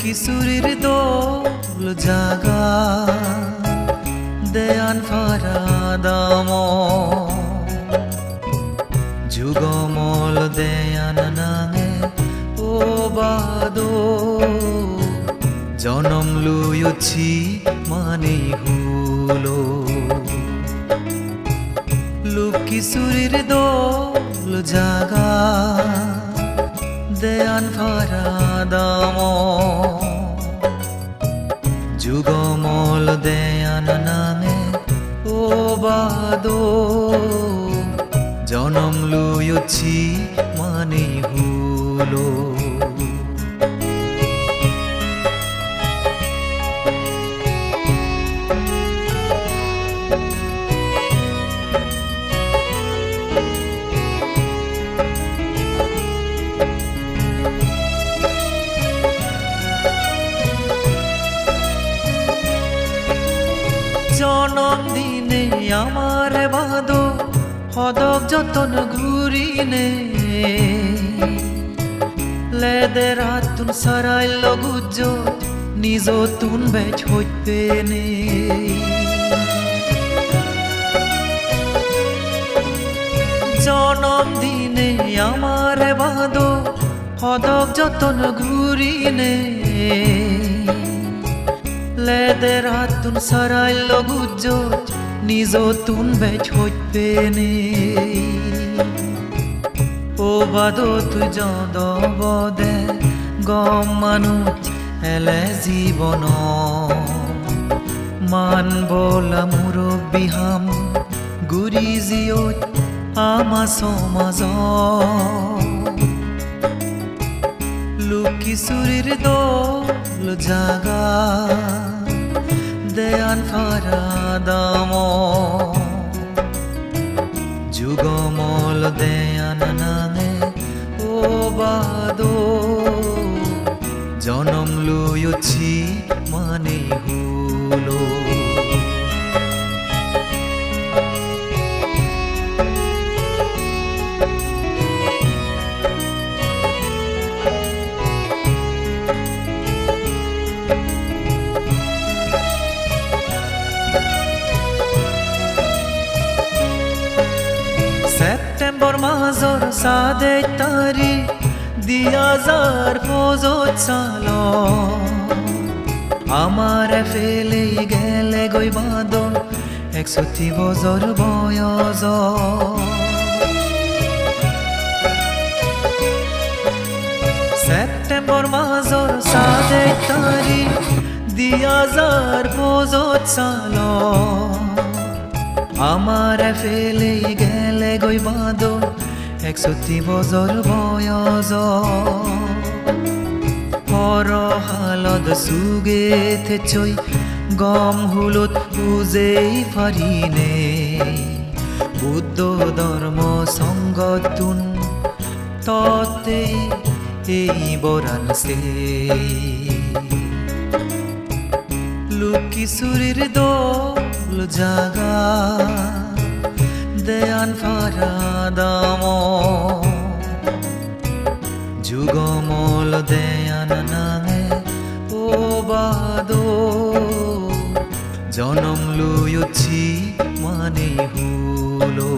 কিশোরীর দোল জাগা দেয়ান ফারাদাম যুগমল দেয়ান নাঙে ও বাদো জনম লুয়ছি মানে হুলো লোক কিশোরীর দোল জাগা দেয়ান ফারাদাম যুগমল দেয়ান নামে ও বাদো জনম লুয়ছি মানে হুলো। জনম দিনে আমার বাদো হদক যতন ঘুরিনে। লেদে রাতুন সারাই লগুজ নিজ তুন বেচ হইতে নে। জনম দিনে আমার বাদো হদক যতন ঘুরিনে। লেদের হাতুন সারাই লগুজ নিজ তুন বেচ হইতে গম মানুষ এলে জীবন। মান বলা মুরব্বী হাম গুৰি জিঅত আমা সমাজ লুকিচুরির দোল জাগা। দেয়ান ফারাদাম যুগমল দেয়ান নামে ও বাদো জনম লুয়ছি মাসর সাদে তারি দিয়াজার ফজত চালো আমার ফেলে গেলে গই বাদল একষট্টি বছর বয়স সেপ্টেম্বর মাসর সাদে তারি দিয়াজার ফজত চালো আমার ফেলে গেলে গই বাদো একষট্টি বছর বয়স। পর হালত সুগে থেচই গম হুলত বুঝেই ফারিনে বুদ্ধ ধর্ম সঙ্গতুন ততে এই বরান সে লুকিচুরির দোল জাগা। দেয়ান ফারাদাম যুগমল দেয়ান নামে ও বাদ জনম লুয়ছি মানে হুলো।